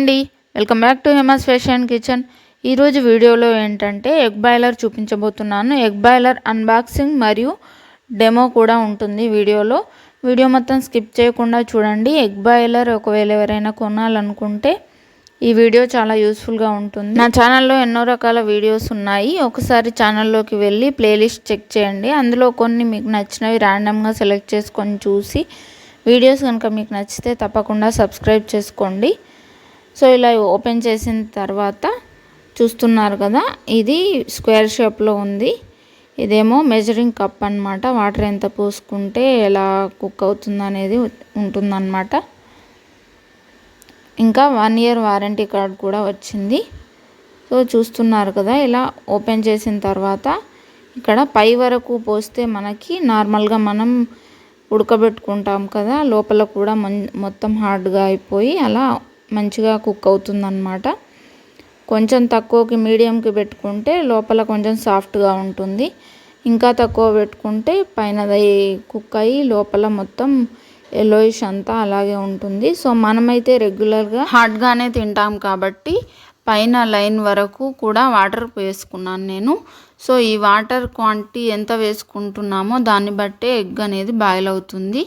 అండి. Welcome back to Hema's fashion kitchen ఈరోజు వీడియోలో ఏంటంటే ఎగ్ బాయిలర్ చూపించబోతున్నాను. ఎగ్ బాయిలర్ అన్బాక్సింగ్ మరియు డెమో కూడా ఉంటుంది వీడియోలో. వీడియో మొత్తం స్కిప్ చేయకుండా చూడండి. ఎగ్ బాయిలర్ ఒకవేళ ఎవరైనా కొనాలనుకుంటే ఈ వీడియో చాలా యూస్ఫుల్గా ఉంటుంది. నా ఛానల్లో ఎన్నో రకాల వీడియోస్ ఉన్నాయి. ఒకసారి ఛానల్లోకి వెళ్ళి ప్లేలిస్ట్ చెక్ చేయండి. అందులో కొన్ని మీకు నచ్చినవి ర్యాండమ్గా సెలెక్ట్ చేసుకొని చూసి వీడియోస్ కనుక మీకు నచ్చితే తప్పకుండా సబ్స్క్రైబ్ చేసుకోండి. సో ఇలా ఓపెన్ చేసిన తర్వాత చూస్తున్నారు కదా ఇది స్క్వేర్ షేప్లో ఉంది. ఇదేమో మెజరింగ్ కప్ అనమాట వాటర్ ఎంత పోసుకుంటే ఎలా కుక్ అవుతుంది అనేది ఉంటుందన్నమాట. ఇంకా వన్ ఇయర్ వారంటీ కార్డ్ కూడా వచ్చింది. సో చూస్తున్నారు కదా ఇలా ఓపెన్ చేసిన తర్వాత ఇక్కడ పై వరకు పోస్తే మనకి నార్మల్గా మనం ఉడకబెట్టుకుంటాం కదా లోపల కూడా మొత్తం హార్డ్గా అయిపోయి అలా మంచిగా కుక్ అవుతుందన్నమాట. కొంచెం తక్కువకి మీడియంకి పెట్టుకుంటే లోపల కొంచెం సాఫ్ట్గా ఉంటుంది. ఇంకా తక్కువ పెట్టుకుంటే పైన కుక్ అయ్యి లోపల మొత్తం ఎల్లోయిష్ అంతా అలాగే ఉంటుంది. సో మనమైతే రెగ్యులర్గా హాట్గానే తింటాం కాబట్టి పైన లైన్ వరకు కూడా వాటర్ వేసుకున్నాను నేను. సో ఈ వాటర్ క్వాంటిటీ ఎంత వేసుకుంటున్నామో దాన్ని బట్టే ఎగ్ అనేది బాయిల్ అవుతుంది.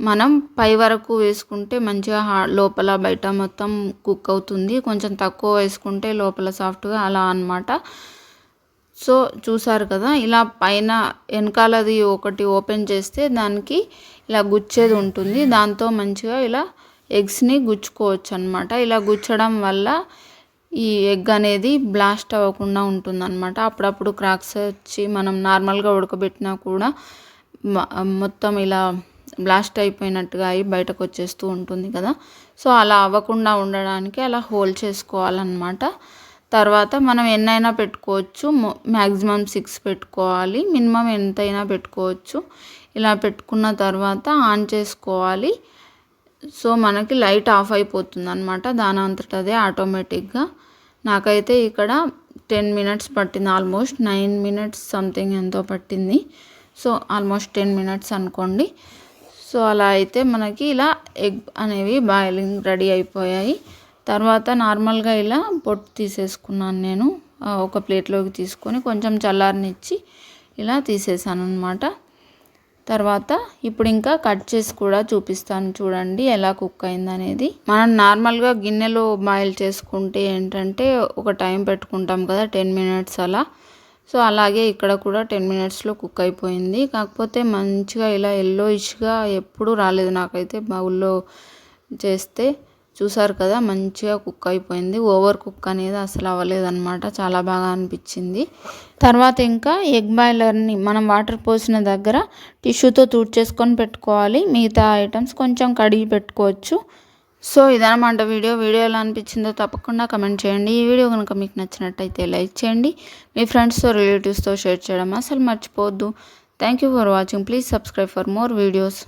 మనం పై వరకు వేసుకుంటే మంచిగా లోపల బయట మొత్తం కుక్ అవుతుంది. కొంచెం తక్కువ వేసుకుంటే లోపల సాఫ్ట్గా అలా అనమాట సో చూసారు కదా ఇలా పైన వెనకాలది ఒకటి ఓపెన్ చేస్తే దానికి ఇలా గుచ్చేది ఉంటుంది. దాంతో మంచిగా ఇలా ఎగ్స్ని గుచ్చుకోవచ్చు అనమాట ఇలా గుచ్చడం వల్ల ఈ ఎగ్ అనేది బ్లాస్ట్ అవ్వకుండా ఉంటుందన్నమాట. అప్పుడప్పుడు క్రాక్స్ వచ్చి మనం నార్మల్గా ఉడకబెట్టినా కూడా మొత్తం ఇలా బ్లాస్ట్ అయిపోయినట్టుగా అయి బయటకు వచ్చేస్తూ ఉంటుంది కదా. సో అలా అవ్వకుండా ఉండడానికి అలా హోల్డ్ చేసుకోవాలన్నమాట. తర్వాత మనం ఎన్నైనా పెట్టుకోవచ్చు. మ్యాక్సిమం సిక్స్ పెట్టుకోవాలి. మినిమం ఎంతైనా పెట్టుకోవచ్చు. ఇలా పెట్టుకున్న తర్వాత ఆన్ చేసుకోవాలి. సో మనకి లైట్ ఆఫ్ అయిపోతుంది అనమాట దాని అంతటదే ఆటోమేటిక్గా. నాకైతే ఇక్కడ టెన్ మినిట్స్ పట్టింది. ఆల్మోస్ట్ నైన్ మినిట్స్ సంథింగ్ ఎంతో పట్టింది. సో ఆల్మోస్ట్ టెన్ మినిట్స్ అనుకోండి. సో అలా అయితే మనకి ఇలా ఎగ్ అనేవి బాయిలింగ్ రెడీ అయిపోయాయి. తర్వాత నార్మల్గా ఇలా పొట్టు తీసేసుకున్నాను నేను. ఒక ప్లేట్లోకి తీసుకొని కొంచెం చల్లారనిచ్చి ఇలా తీసేసాను అనమాట తర్వాత ఇప్పుడు ఇంకా కట్ చేసి కూడా చూపిస్తాను చూడండి ఎలా కుక్ అయింది అనేది మనం నార్మల్గా గిన్నెలో బాయిల్ చేసుకుంటే ఏంటంటే ఒక టైం పెట్టుకుంటాం కదా టెన్ మినిట్స్ అలా. సో అలాగే ఇక్కడ కూడా టెన్ మినిట్స్లో కుక్ అయిపోయింది. కాకపోతే మంచిగా ఇలా ఎల్లోయిష్గా ఎప్పుడూ రాలేదు నాకైతే బౌల్లో చేస్తే. చూసారు కదా మంచిగా కుక్ అయిపోయింది. ఓవర్ కుక్ అనేది అసలు అవ్వలేదన్నమాట. చాలా బాగా అనిపించింది. తర్వాత ఇంకా ఎగ్ బాయిలర్ని మనం వాటర్ పోసిన దగ్గర టిష్యూతో చేసుకొని పెట్టుకోవాలి. మిగతా ఐటమ్స్ కొంచెం కడిగి పెట్టుకోవచ్చు. సో ఇదనమాట వీడియో. వీడియో ఎలా అనిపించిందో తప్పకుండా కమెంట్ చేయండి. ఈ వీడియో కనుక మీకు నచ్చినట్టయితే లైక్ చేయండి. మీ ఫ్రెండ్స్తో రిలేటివ్స్తో షేర్ చేయడం అసలు మర్చిపోవద్దు. Thank you for watching. Please subscribe for more videos.